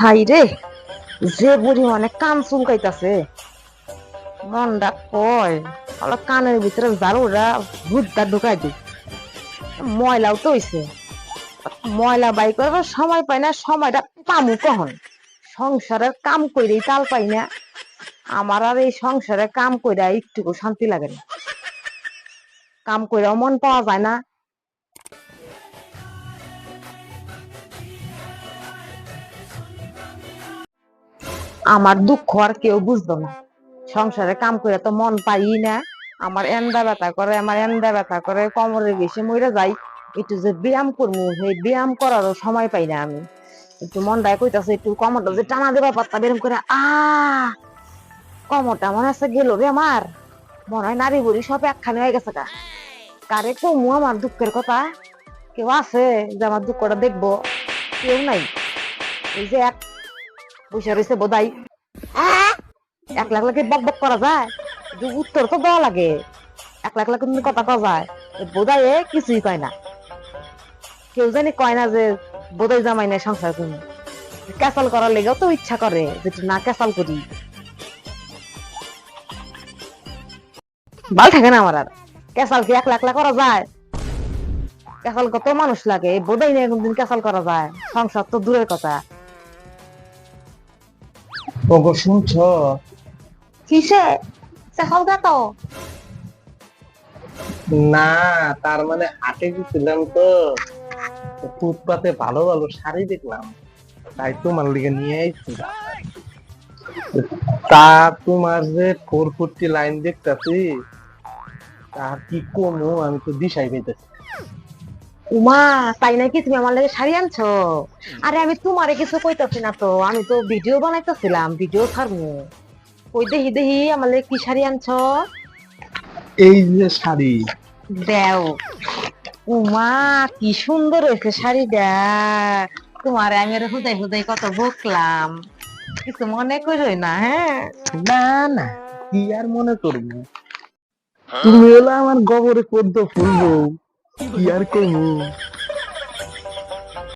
High রে, যে পরিমাণে কান চুলকাইতাছে। মনটা কয় আমার কানের ভিতরে জারুরা ভূতটা ঢুকাই দি। ময়লাও তো হইছে। ময়লা বাই করার সময় পাই না, সময়টা পামু কখন? সংসারের কাম কইরেই তাল পাই না। আমার আর এই সংসারে কাম কইরা একটুকু শান্তি লাগে না। কাম কইরাও মন পাওয়া যায় না। আমার দুঃখ আর কেউ বুঝতো না। সংসারে কাম করে তো মন পাই না। আমার এন্দা ব্যথা করে, আমার এন্দা ব্যথা করে কোমরের বেশি মরে যাই। একটু যে ব্যায়াম করব সেই ব্যায়াম করারও সময় পাই না আমি। একটু মনটাই কইতাছে, একটু কোমরটা যে টানা দেবা পাত্তা বেরম করে, আ, কোমরটা মনে আছে গেল রে আমার। মনে হয় নারী বুড়ি সব একখানে হয়ে গেছে কা কারে কমু আমার দুঃখের কথা? কেউ আছে যে আমার দুঃখটা দেখব? কেউ নাই। এই যে এক বসে রয়েছে বোধাই এক লাখ লাখে বক বক করা যায়। উত্তর তো দেওয়া লাগে। এক লাখ লাখ কথা কওয়া যায়। বোধাই কিছুই কয় না। কেউ জানি কয় না যে বোধাই জামাই নাই সংসার তুমি ক্যাসাল করার লেগেও তো ইচ্ছা করে যে না ক্যাসাল করি। ভালো থাকে না আমার আর। ক্যাসাল কি এক লাখ লাখ করা যায়? ক্যাসাল কত মানুষ লাগে। বোধাই নিয়ে কোনদিন ক্যাসাল করা যায়। সংসার তো দূরের কথা। ওগো শুনছ কিসে ক্যাসাল গা তো না তার মানে হাটে গেছিলাম তো ফুটপাতে ভালো ভালো শাড়ি দেখলাম তাই তোমার লিগে নিয়ে আইছি তা তোমার যে ফোর ফোরটি লাইন দেখতাছি তা কি কমু? আমি তো দিশাই পেতেছি উমা তাই নাকি তুমি আমার লাগে শাড়ি আনছো? আরে আমি তোমারে কিছু কইতাছি না তো। আমি তো ভিডিও বানাইতেছিলাম ভিডিও ছাড়বো কই দেখি দেখি আমার লাগে কি শাড়ি আনছো? এই যে শাড়ি। দেও। উমা কি সুন্দর হয়েছে শাড়িটা। তোমারে আমি আর হুদাই হুদাই কত বকলাম। কিছু মনে করোই না হ্যাঁ? না না কি আর মনে করব? তুমি হলো আমার গোবরে পদ্ম ফুলবো কি আর করব